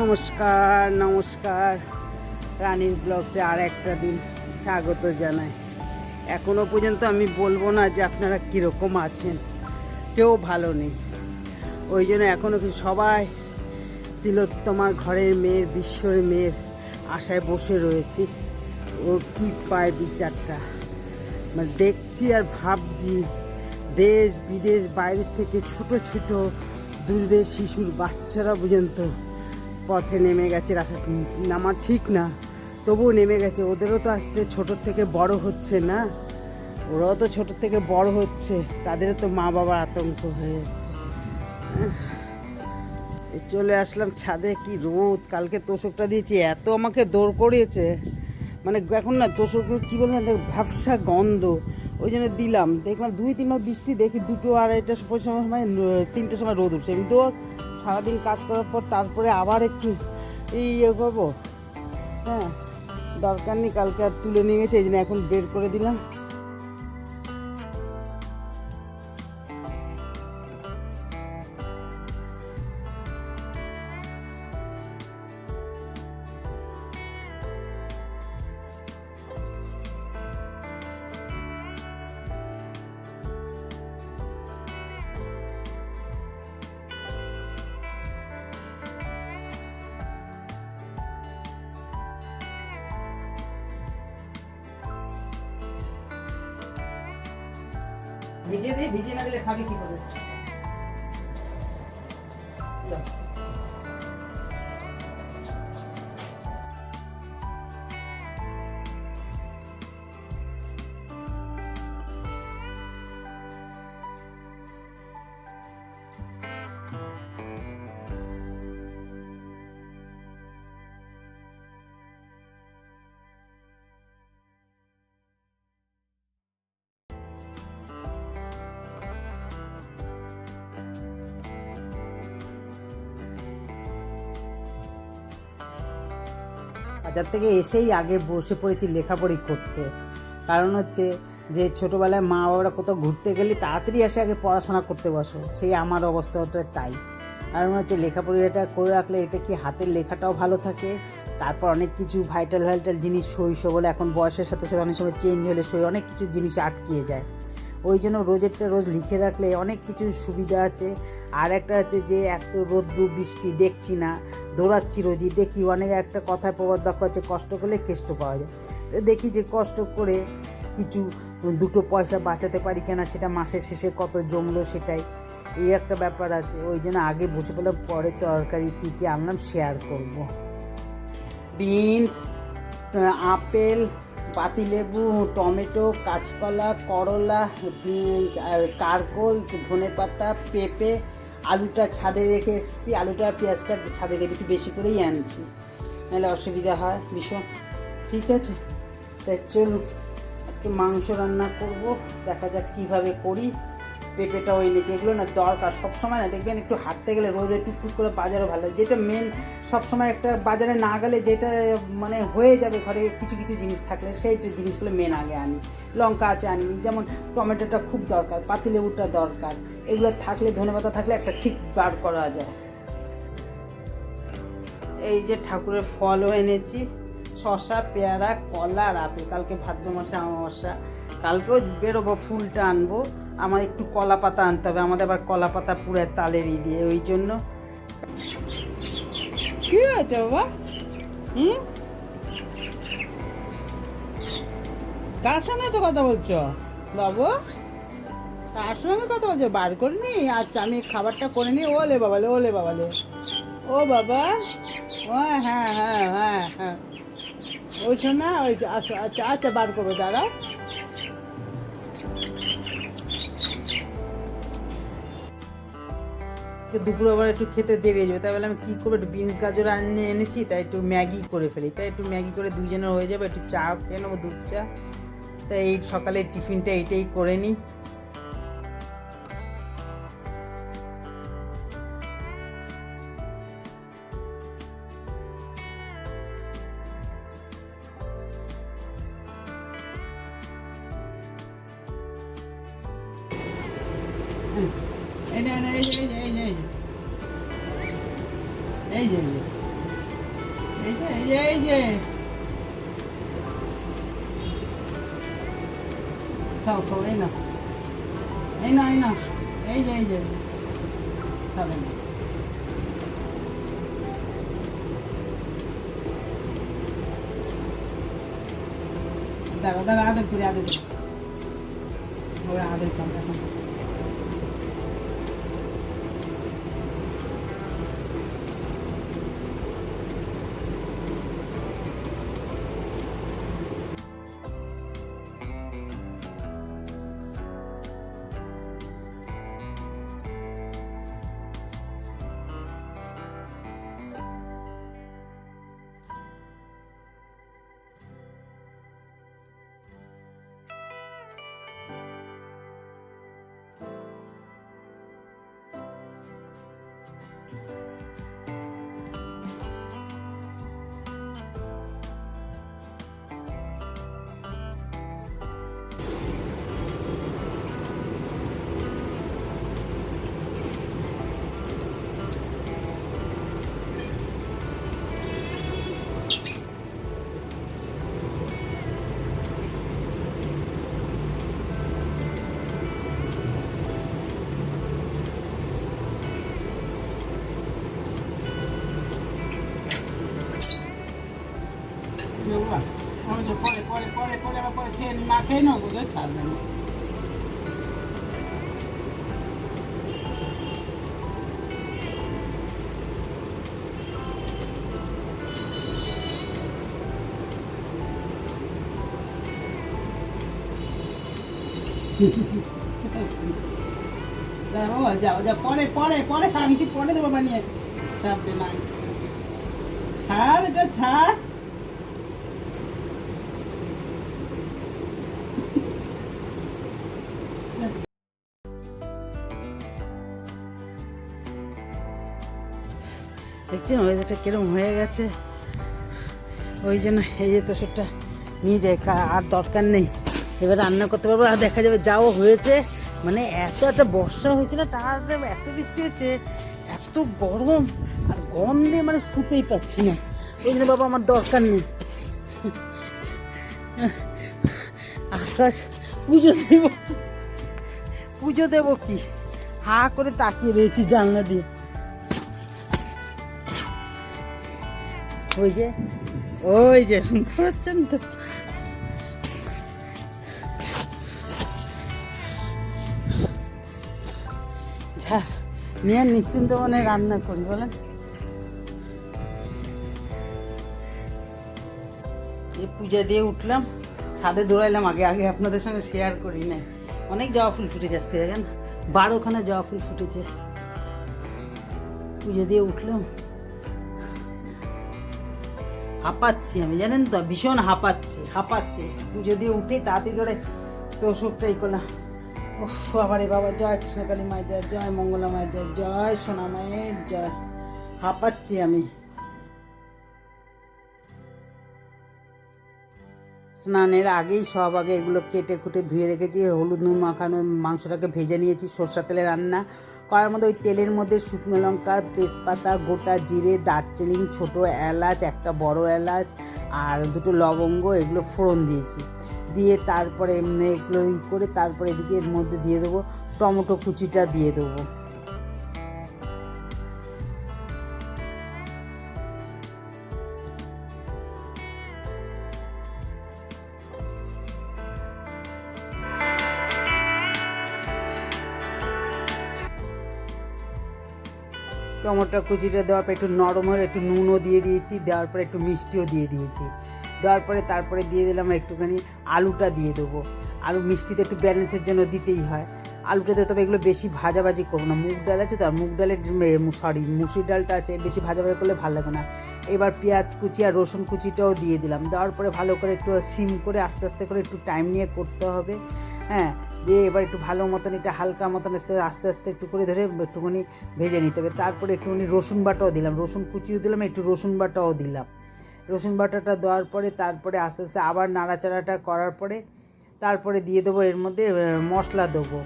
নমস্কার নমস্কার। রানীর ব্লগসে আর একটা দিন স্বাগত জানাই। এখনও পর্যন্ত আমি বলব না যে আপনারা কীরকম আছেন, কেউ ভালো নেই। ওই জন্য এখনও কি সবাই তিলোত্তমার ঘরের মেয়ের, বিশ্বর মেয়ের আশায় বসে রয়েছি। ও কি পায় বিচারটা? মানে দেখছি আর ভাবছি দেশ বিদেশ বাইরের থেকে ছোট ছোট দুধের শিশুর বাচ্চারা পর্যন্ত পথে নেমে গেছে, রাস্তা নামা ঠিক না। তবুও নেমে গেছে। ওদেরও তো আস্তে ছোটোর থেকে বড় হচ্ছে না? ওরাও তো ছোটোর থেকে বড় হচ্ছে। তাদেরও তো মা বাবার আতঙ্ক হয়ে যাচ্ছে। চলে আসলাম ছাদে, কি রোদ। কালকে তোষকটা দিয়েছি, এত আমাকে দৌড় করিয়েছে। মানে এখন না তোষকগুলো কী বলব একটা ভ্যাবসা গন্ধ। ওই জন্য দিলাম। দেখলাম দুই তিনবার বৃষ্টি, দেখি দুটো আড়াইটার সময় ন- তিনটের সময় রোদ উঠছে। কিন্তু সারাদিন কাজ করার পর তারপরে আবার একটু ইয়ে করব। হ্যাঁ দরকার নেই, কালকে আর তুলে নিয়ে গেছে, এই জন্য এখন বের করে দিলাম। ভিজে দিয়ে ভিজিয়ে না দিলে খাবি কি করে? বাজার থেকে এসেই আগে বসে পড়েছি লেখাপড়ি করতে। কারণ হচ্ছে যে ছোটোবেলায় মা বাবারা কোথাও ঘুরতে গেলে তাড়াতাড়ি এসে আগে পড়াশোনা করতে বসো। সেই আমার অবস্থা হচ্ছে তাই। কারণ হচ্ছে লেখাপড়িটা করে রাখলে এটা কি হাতের লেখাটাও ভালো থাকে? তারপর অনেক কিছু ভাইটাল ভাইটাল জিনিস সই বলে এখন বয়সের সাথে সাথে অনেক সময় চেঞ্জ হলে সই অনেক কিছু জিনিস আটকিয়ে যায়। ওই জন্য রোজেরটা রোজ লিখে রাখলে অনেক কিছু সুবিধা আছে। আর একটা হচ্ছে যে, এত রোদ্রু, বৃষ্টি দেখছি না, দৌড়াচ্ছি রোজই, দেখি অনেক একটা কথায় প্রবাদ বাক্য আছে, কষ্ট করলে কেষ্ট পাওয়া যায়। তো দেখি যে কষ্ট করে কিছু দুটো পয়সা বাঁচাতে পারি কিনা, সেটা মাসের শেষে কত জমলো সেটাই। এই একটা ব্যাপার আছে, ওই জন্য আগে বসে পড়লাম, পরে তরকারি কী কী আনলাম শেয়ার করব। বিনস আপেল পাতিলেবু টমেটো, কাঁচকলা, করলা আর কারকোল, ধনে পাতা, পেঁপে, আলুটা ছাদে রেখে এসেছি। আলুটা, পেঁয়াজটা ছাদে রেখে একটু বেশি করেই আনছি। নাহলে অসুবিধা হয় ভীষণ। ঠিক আছে? তাই চলুন, আজকে মাংস রান্না করব। দেখা যাক কীভাবে করি। পেঁপেটাও এনেছি, এগুলো না দরকার। সবসময় না, দেখবেন একটু হাঁটতে গেলে রোজ টুকটুক করে বাজারও ভালো যেটা মেন সবসময় একটা বাজারে না গেলে যেটা মানে হয়ে যাবে ঘরে কিছু কিছু জিনিস থাকলে, সেই জিনিসগুলো মেন আগে আনি। লঙ্কা আছে আনিনি, যেমন টমেটোটা খুব দরকার পাতিলেবুটা দরকার। এগুলো থাকলে, ধনেপাতা থাকলে একটা ঠিক বার করা যায়। এই যে ঠাকুরের ফলও এনেছি শশা পেয়ারা, কলা আর আপেল। কালকে ভাদ্র মাসে অমাবস্যা, কালকেও বেরোবো, ফুলটা আনব। আমার একটু কলা পাতা আনতে হবে, আমাদের আবার কলা পাতা পুরে তালেরই দিয়ে, ওই জন্য। কি হয়েছে বাবা? হুম? কার সঙ্গে তো কথা বলছো? বাবু, কার সঙ্গে কথা বলছো? বার করিনি আচ্ছা আমি খাবারটা করে নিই ওলে বাবালে ওলে বাবালে। ও বাবা, ও হ্যাঁ হ্যাঁ হ্যাঁ হ্যাঁ। ওই শোনা ওই আচ্ছা আচ্ছা বার করব, দাঁড়াও। আজকে দুপুর আবার একটু খেতে দেরি হয়ে যাবে। তাই বলে আমি কী করব? একটু বিনস গাজর আনিয়ে এনেছি, তাই একটু ম্যাগি করে ফেলি। তাই একটু ম্যাগি করে দুজনের হয়ে যাবে, একটু চা খেয়ে নেব দুধ চা। তাই এই সকালে টিফিনটা এইটাই করে নিই। এই যে এই খাও খাও এই না এই না এই না এই যে এই যে খাবে না দাঁড়া দাঁড়া আদর করি আদর করি ওরা আদর কর পরে খেয়ে নি, বোধহয় পরে পরে পরে আংটি পরে দেবো বানিয়ে? ছাড়বে না। ছাড় এটা ছাড়। দেখছেন? ওয়েদারটা কিরম হয়ে গেছে। ওই জন্য এই যে তোষকটা নিয়ে যাই আর দরকার নেই। এবার রান্না করতে পারব, আর দেখা যাবে যাও হয়েছে। মানে এত একটা বর্ষা হয়েছে না তাতে এত বৃষ্টি হয়েছে, এত গরম, আর গন্ধে মানে শুতেই পাচ্ছি না। ওই জন্য বাবা, আমার দরকার নেই। আকাশ, পুজো দেব। পুজো দেব কি? হা করে তাকিয়ে রয়েছি জানলা দিয়ে। ওই যে ওই যে, শুনতে তো? নিয়ে নিশ্চিন্ত মনে রান্না করি, বলেন। এই পূজা দিয়ে উঠলাম, ছাদে দৌড়াইলাম, আগে আগে আপনাদের সঙ্গে শেয়ার করি নাই অনেক জবা ফুল ফুটেছে আজকে, দেখেন। বারোখানা জবা ফুল ফুটেছে। পুজো দিয়ে উঠলাম। হাঁপাচ্ছি আমি, জানেন তো? ভীষণ হাঁপাচ্ছি হাঁপাচ্ছি। দিয়ে উঠে তাড়াতাড়ি করে তো সবটাই করলাম। উফ, আবার বাবা, জয় কৃষ্ণকালী মায়ের জয় জয় মঙ্গলা মায়ের জয় জয় সোনা মায়ের জয়। হাঁপাচ্ছি আমি। স্নানের আগেই সব আগে এগুলো কেটে কুটে ধুয়ে রেখেছি, হলুদ নুন মাখানো, মাংসটাকে ভেজে নিয়েছি সর্ষা তেলে রান্না। করার মধ্যে ওই তেলের মধ্যে শুকনো লঙ্কা, তেজপাতা, গোটা জিরে, দারচিনি, ছোট এলাচ, একটা বড় এলাচ আর দুটো লবঙ্গ, এগুলো ফোড়ন দিয়েছি। দিয়ে তারপরে এগুলো ই করে তারপরে এদিকে এর মধ্যে দিয়ে দেবো, টমেটো কুচিটা দিয়ে দেবো। টমেটো কুচিটা দেওয়ার পর একটু নরম হলে একটু নুনও দিয়ে দিয়েছি, দেওয়ার পরে একটু মিষ্টিও দিয়ে দিয়েছি। দেওয়ার পরে তারপরে দিয়ে দিলাম একটুখানি আলুটা দিয়ে দেবো। আলু মিষ্টিতে একটু ব্যালেন্সের জন্য দিতেই হয়। আলুটাতে তবে এগুলো বেশি ভাজাভাজি করব না। মুগ ডাল আছে তো, আর মুগ ডালের সরি মুসুর ডালটা আছে, বেশি ভাজাভাজি করলে ভালো লাগে না। এবার পেঁয়াজ কুচি আর রসুন কুচিটাও দিয়ে দিলাম। দেওয়ার পরে ভালো করে একটু সিম করে আস্তে আস্তে করে একটু টাইম নিয়ে করতে হবে। হ্যাঁ দিয়ে এবার একটু ভালো মতন এটা হালকা মতন আস্তে আস্তে আস্তে একটু করে ধরে একটুখানি ভেজে নিতে হবে। তারপরে একটুখানি রসুন বাটাও দিলাম। রসুন কুচিও দিলাম, একটু রসুন বাটাও দিলাম। রসুন বাটাটা দেওয়ার পরে তারপরে আস্তে আস্তে আবার নাড়াচাড়াটা করার পরে তারপরে দিয়ে দেবো এর মধ্যে মশলা দেবো।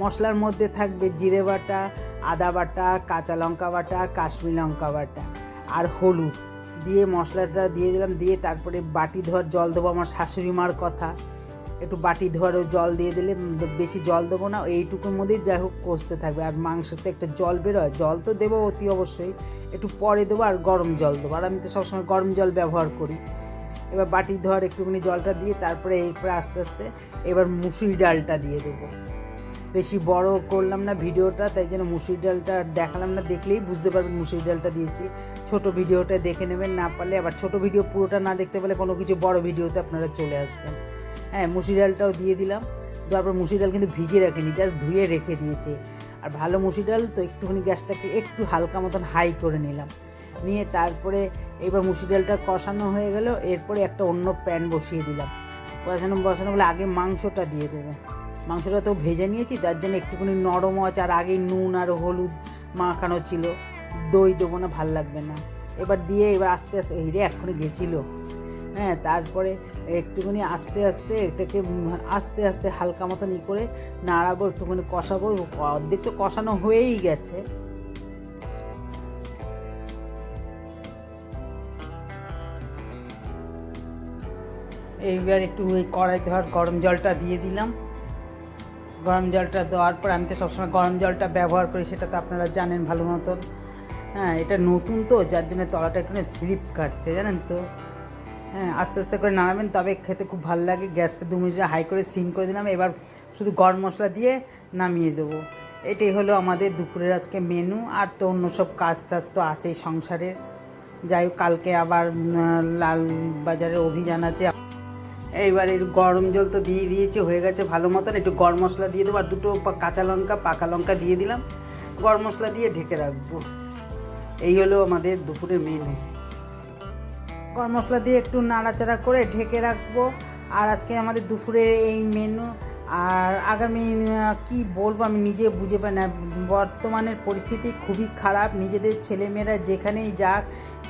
মশলার মধ্যে থাকবে জিরে বাটা, আদা বাটা, কাঁচা লঙ্কা বাটা, কাশ্মীর লঙ্কা বাটা আর হলুদ। দিয়ে মশলাটা দিয়ে দিলাম, দিয়ে তারপরে বাটি ধোয়ার জল দেবো আমার শাশুড়ি মার কথা। একটু বাটি ধোয়ারও জল দিয়ে দিলে বেশি জল দেবো না, এইটুকুর মধ্যেই যাই হোক কষতে থাকবে। আর মাংসতে একটা জল বেরোয়, জল তো দেবো অতি অবশ্যই, একটু পরে দেবো আর গরম জল দেবো। আর আমি তো সবসময় গরম জল ব্যবহার করি। এবার বাটি ধোয়ার একটুখানি জলটা দিয়ে তারপরে এরপরে আস্তে আস্তে এবার মুসুরি ডালটা দিয়ে দেবো। বেশি বড় করলাম না ভিডিওটা, তাই জন্য মুসুরি ডালটা দেখালাম না, দেখলেই বুঝতে পারবেন মুসুরি ডালটা দিয়েছি। ছোট ভিডিওটা দেখে নেবেন, না পারলে আবার ছোট ভিডিও পুরোটা না দেখতে পেলে কোনো কিছু বড় ভিডিওতে আপনারা চলে আসবেন। হ্যাঁ মুসুরি ডালটাও দিয়ে দিলাম। তারপর মুসুরি ডাল কিন্তু ভিজে রাখিনি জাস্ট ধুয়ে রেখে দিয়েছি। আর ভালো মুসুরি ডাল, তো একটুখানি গ্যাসটাকে একটু হালকা মতন হাই করে নিলাম। নিয়ে তারপরে এবার মুসুরি ডালটা কষানো হয়ে গেল, এরপরে একটা অন্য প্যান বসিয়ে দিলাম। কষানো, বসানো বলে আগে মাংসটা দিয়ে দেবো। মাংসটা তো ভেজে নিয়েছি, তার জন্য একটুখানি নরম আছে আর আগে নুন আর হলুদ মাখানো ছিল। দই দেবো না, ভালো লাগবে না। এবার দিয়ে এবার আস্তে আস্তে, এই রে এক্ষুনি গেছিল হ্যাঁ তারপরে একটুখানি আস্তে আস্তে এটাকে আস্তে আস্তে হালকা মতন ই করে নাড়াবো, একটুখানি কষাবো অর্ধেক তো কষানো হয়েই গেছে। এইবার একটু ওই কড়াই ধোয়ার গরম জলটা দিয়ে দিলাম। গরম জলটা দেওয়ার পর আমি তো সবসময় গরম জলটা ব্যবহার করি, সেটা তো আপনারা জানেন ভালো মতন। হ্যাঁ এটা নতুন তো, যার জন্য তলাটা একটু স্লিপ কাটছে, জানেন তো? হ্যাঁ আস্তে আস্তে করে নাড়াবেন তবে খেতে খুব ভালো লাগে। গ্যাসটা দু মিনিটে হাই করে সিম করে দিলাম, এবার শুধু গরম মশলা দিয়ে নামিয়ে দেবো। এটাই হলো আমাদের দুপুরের আজকে মেনু, আর তো অন্য সব কাজ টাজ তো আছেই সংসারের। যাই হোক, কালকে আবার লাল বাজারের অভিযান আছে। এইবার একটু গরম জল তো দিয়ে দিয়েছি, হয়ে গেছে ভালো মতন। একটু গরম মশলা দিয়ে দেবো, আর দুটো কাঁচা লঙ্কা, পাকা লঙ্কা দিয়ে দিলাম। গরম মশলা দিয়ে ঢেকে রাখব। এই হলো আমাদের দুপুরের মেনু। গরম মশলা দিয়ে একটু নাড়াচাড়া করে ঢেকে রাখব। আর আজকে আমাদের দুপুরের এই মেনু আর আগামী কি বলব আমি নিজে বুঝে পাই না, বর্তমানের পরিস্থিতি খুবই খারাপ। নিজেদের ছেলেমেয়েরা যেখানেই যাক,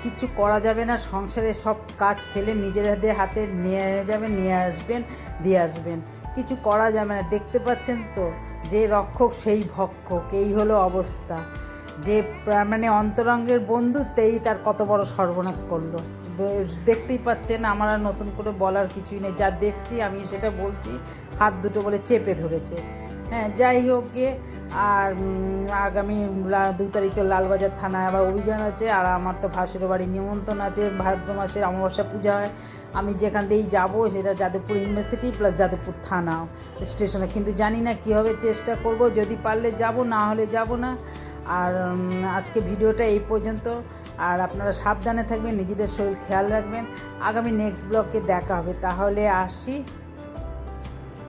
কিছু করা যাবে না, সংসারের সব কাজ ফেলে নিজেদের হাতে নিয়ে যাবেন, নিয়ে আসবেন, দিয়ে আসবেন। কিছু করা যাবে না। দেখতে পাচ্ছেন তো, যে রক্ষক সেই ভক্ষক, এই হলো অবস্থা। যে মানে অন্তরঙ্গের বন্ধু, তেই তার কত বড় সর্বনাশ করল। দেখতেই পাচ্ছেন, আমার আর নতুন করে বলার কিছুই নেই। যা দেখছি, আমি সেটা বলছি, হাত দুটো বলে চেপে ধরেছে। হ্যাঁ যাই হোক গিয়ে আর আগামী দু তারিখে লালবাজার থানায় আবার অভিযান আছে, আর আমার তো ভাসুর বাড়ি নিমন্ত্রণ আছে, ভাদ্র মাসের অমাবস্যা পূজা হয়। আমি যেখান দিয়েই যাব, সেটা যাদবপুর ইউনিভার্সিটি প্লাস যাদবপুর থানা স্টেশনে। কিন্তু জানি না কীভাবে চেষ্টা করব, যদি পারলে যাব, না হলে যাব না। আর আজকে ভিডিওটা এই পর্যন্ত। আর আপনারা সাবধানে থাকবেন, নিজেদের শরীর খেয়াল রাখবেন। আগামী নেক্সট ব্লগে দেখা হবে। তাহলে আসি।